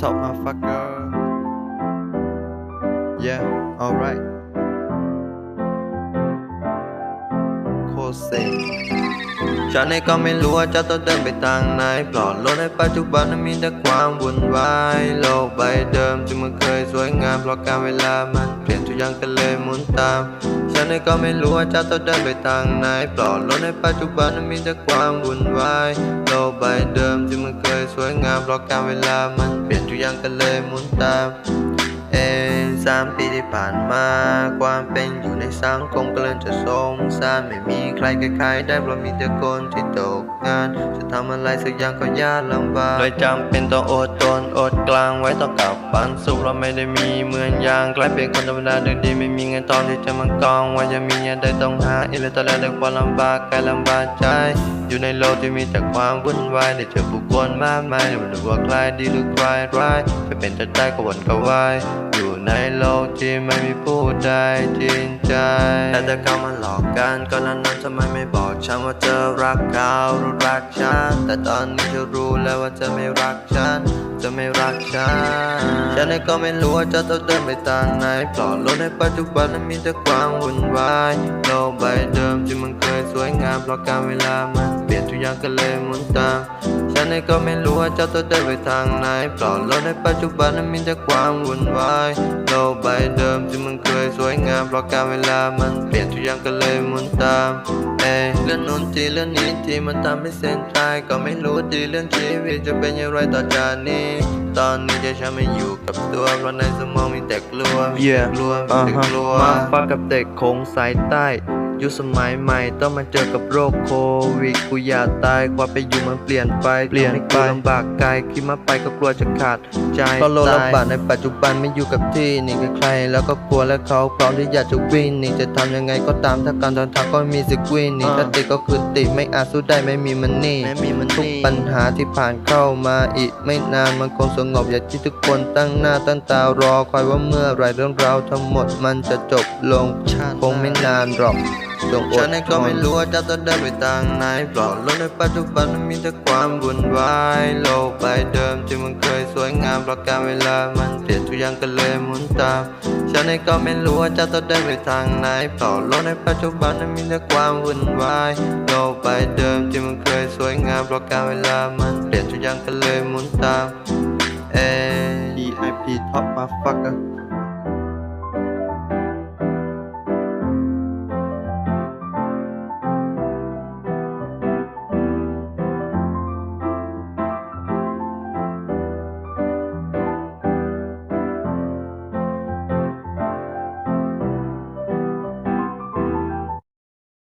top motherfucker yeah alright โค ฉันเองก็ไม่รู้ว่าจะต้องเดินไปทางไหนปลอดโลกในปัจจุบันนั้นมีแต่ความวุ่นวายโลกใบเดิมที่มันเคยสวยงามเพราะการเวลามันเปลี่ยนทุกอย่างก็เลยหมุนตามฉันเองก็ไม่รู้ว่าจะต้องเดินไปทางไหนปลอดโลกในปัจจุบันนั้นมีแต่ความวุ่นวายโลกใบเดิมที่มันเคยสวยงามเพราะการเวลามันเปลี่ยนทุกอย่างก็เลยหมุนตาม สามปีที่ผ่านมา ความเป็นอยู่ในสังคมก็เริ่มจะสงสารไม่มีใครคล้ได้เพราะมีแต่คนที่ตกงาน จะทำอะไรสักอย่างก็ยากลำบากเลยจำเป็นต้องอดทนอดกลางไว้ต้องกลับบ้านสุขเราไม่ได้มีเหมือนอย่างกลายเป็นคนธรรมดาเดินดีไม่มีเงินทองที่จะมากองว่าจะมีเงินได้ต้องหาอีเลยตอนแรกได้ความลำบากกายลำบากใจ อยู่ในโลกที่มีแต่ความวุ่นวายได้เจอผู้คนมากมายไม่รู้ว่าใครดีหรือใครร้ายจะเป็นจะได้ก็วนก็วาย ในโลกที่ไม่มีผู้ใดจริงใจ แต่ถ้าเขามาหลอกกันก็นั้นนั้นทำไมไม่บอกฉันว่าเธอรักเขาหรือรักฉัน แต่ตอนนี้เธอรู้แล้วว่าเธอไม่รักฉันเธอไม่รักฉัน ฉันเองก็ไม่รู้ว่าจะต้องเดินไปทางไหนปลอดโลกในปัจจุบันนั้นมีแต่ความวุ่นวาย โลกใบเดิมที่มันเคย สวยงามเพราะการเวลามันเปลี่ยนทุกอย่างก็เลยหมุนตามฉันเองก็ไม่รู้ว่าเจะต้องเดินไปทางไหนปลอดโลกในปัจจุบันนั้นมีแต่ความวุ่นวายโลกใบเดิมที่มันเคยสวยงามเพราะการเวลามันเปลี่ยนทุกอย่างก็เลยหมุนตามเอ้เรื่องนู้นทีเรื่องนี้ทีมันทำให้เส้นตายก็ไม่รู้ดีเรื่องชีวิตจะเป็นอย่างไรต่อจากนี้ตอนนี้ใจฉันไม่อยู่กับตัวเพราะในสมองมีแต่กลัวมีแต่กลัวมีแต่กลัวมาฟักกับเด็กคงสายใต้ ยุคสมัยใหม่ ต้องมาเจอกับโรคโควิดกูอยากตายความไปนอยู่มันเปลี่ยนไปเปลี่ยนไปลำบากกายคิดมาไปก็กลัวจะขาดใจเพราะโลกระบาดในปัจจุบันไม่อยู่กับที่หนี่กับใคร แล้วก็กลัวและเขาพร้อมที่อยากจะวิ่งหนี่จะทำยังไงก็ตามถ้าการเดินทางก็มีสิทธิ์วิ่งหนี่ถ้าติดก็คือติดไม่อาจสู้ได้ไม่มีมันนี่ทุกปัญหาที่ผ่านเข้ามาอีกไม่นานมันคงสงบอย่างที่ทุกคนตั้งหน้าตั้งตารอคอยว่าเมื่อไหรเรื่องราวทั้งหมดมันจะจบลงคงไม่นานหรอก จงฉันเองก็ไม่รู้ว่าจะต้องเดินไปทางไหนปลอดโลกในปัจจุบันมันมีแต่ความวุ่นวายโลกใบเดิมที่มันเคยสวยงามเพราะการเวลามันเปลี่ยนทุกอย่างก็เลยหมุนตามฉันเองก็ไม่รู้ว่าจะต้องเดินไปทางไหนปลอดโลกในปัจจุบันมันมีแต่ความวุ่นวายโลกใบเดิมที่มันเคยสวยงามเพราะการเวลามันเปลี่ยนทุกอย่างก็เลยหมุนตามเอ EIP top motherfucker